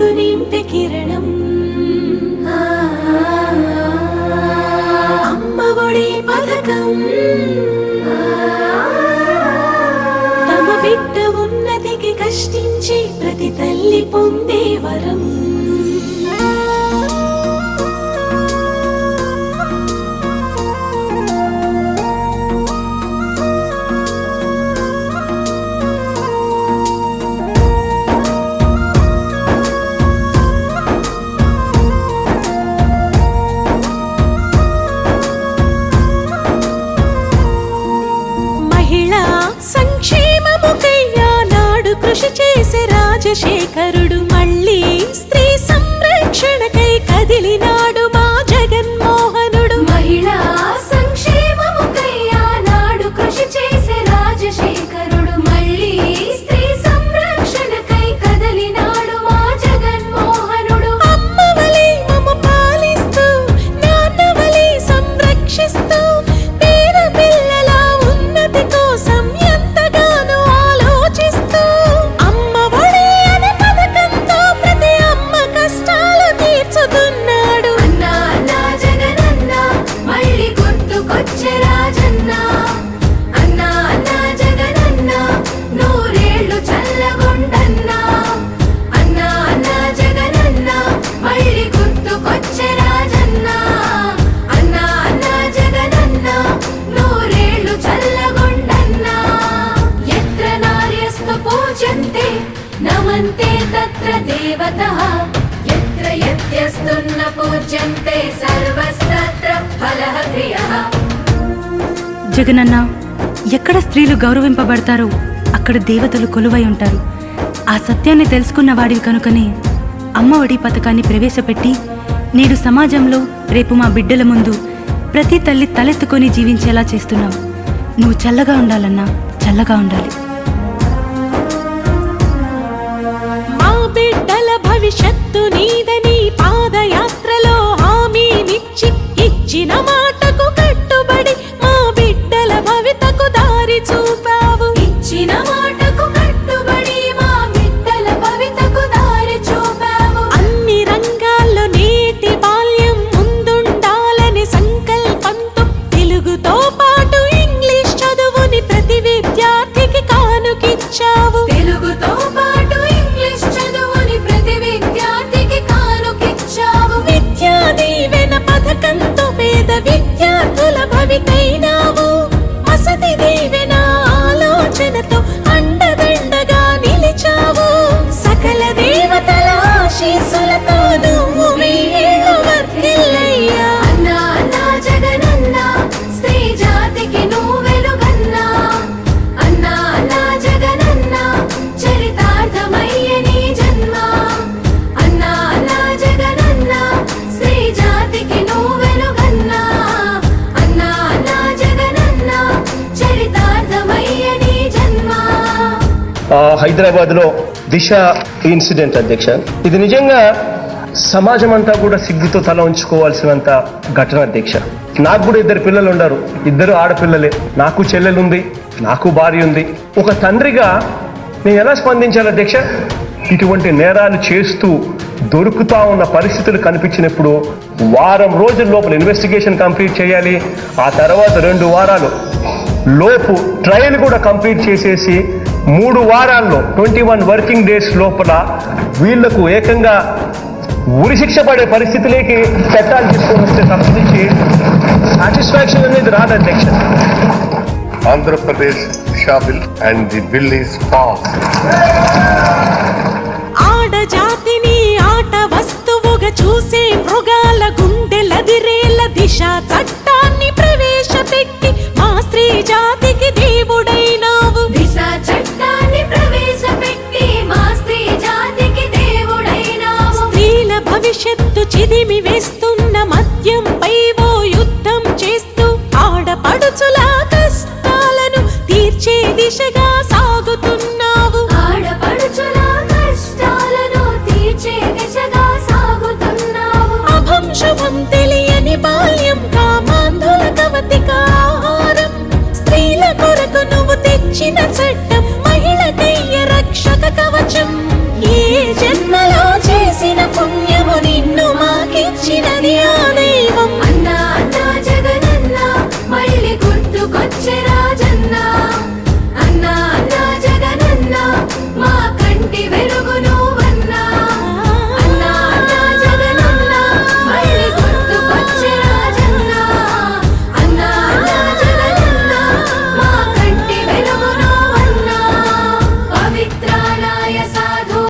వెలుగు నింపే కిరణం. అమ్మ ఒడి పథకం. తమ బిడ్డ ఉన్నతికి కష్టించి ప్రతి తల్లి పొందే వరం. చేసే పూజ్యంతే నమంతే తత్ర దేవతః. యత్ర యత్యస్తున్న పూజ్యంతే సర్వస్తత్ర ఫలః జగనన్న ఎక్కడ స్త్రీలు గౌరవింపబడతారో అక్కడ దేవతలు కొలువై ఉంటారు. ఆ సత్యాన్ని తెలుసుకున్న వాడివి కనుకనే అమ్మ ఒడి పథకాన్ని ప్రవేశపెట్టి నేడు సమాజంలో రేపు మా బిడ్డల ముందు ప్రతి తల్లి తలెత్తుకొని జీవించేలా చేస్తున్నావు. నువ్వు చల్లగా ఉండాలన్నా చల్లగా ఉండాలి. భవిష్యత్తు నీదని పాదయాత్రలో హామీనిచ్చి ఇచ్చిన మాటకు కట్టుబడి మా బిడ్డల భవితకు దారి చూపావు హైదరాబాద్లో దిశ ఇన్సిడెంట్ అధ్యక్ష. ఇది నిజంగా సమాజం అంతా కూడా సిగ్గుతో తల ఉంచుకోవాల్సినంత ఘటన అధ్యక్ష. నాకు కూడా ఇద్దరు పిల్లలు ఉన్నారు ఇద్దరు ఆడపిల్లలే. నాకు చెల్లెలుంది నాకు భార్య ఉంది. ఒక తండ్రిగా నేను ఎలా స్పందించాలి అధ్యక్ష? ఇటువంటి నేరాలు చేస్తూ దొరుకుతా ఉన్న పరిస్థితులు కనిపించినప్పుడు వారం రోజుల లోపల ఇన్వెస్టిగేషన్ కంప్లీట్ చేయాలి. ఆ తర్వాత రెండు వారాలు లోపు ట్రయల్ కూడా కంప్లీట్ చేసేసి మూడు వారాల్లో ట్వంటీ వన్ వర్కింగ్ డేస్ లోపల వీళ్ళకు ఏకంగా ఉరిశిక్ష పడే పరిస్థితిలోకి చట్టాలు తీసుకొని వస్తే తప్పించి సాటిస్ఫాక్షన్ అనేది రాదు అధ్యక్ష Pradesh Disha Bill and the bill is passed. ఆడజాతిని ఆట వస్తువుగా చూసే మృగాల గుండెలదిరేల దిశ చట్టాన్ని ప్రవేశపెట్టి మా స్త్రీ జాతికి లోకం తెలియని బాల్యం కామాంధుల కవతిక ఆహారం. స్త్రీల కొరకు నువ్వు తెచ్చిన చట్టం మహిళ దెయ్య రక్షక కవచం. ఏ జన్మలో చేసిన పుణ్యము నిన్ను మాకిచ్చినది ఆలయం.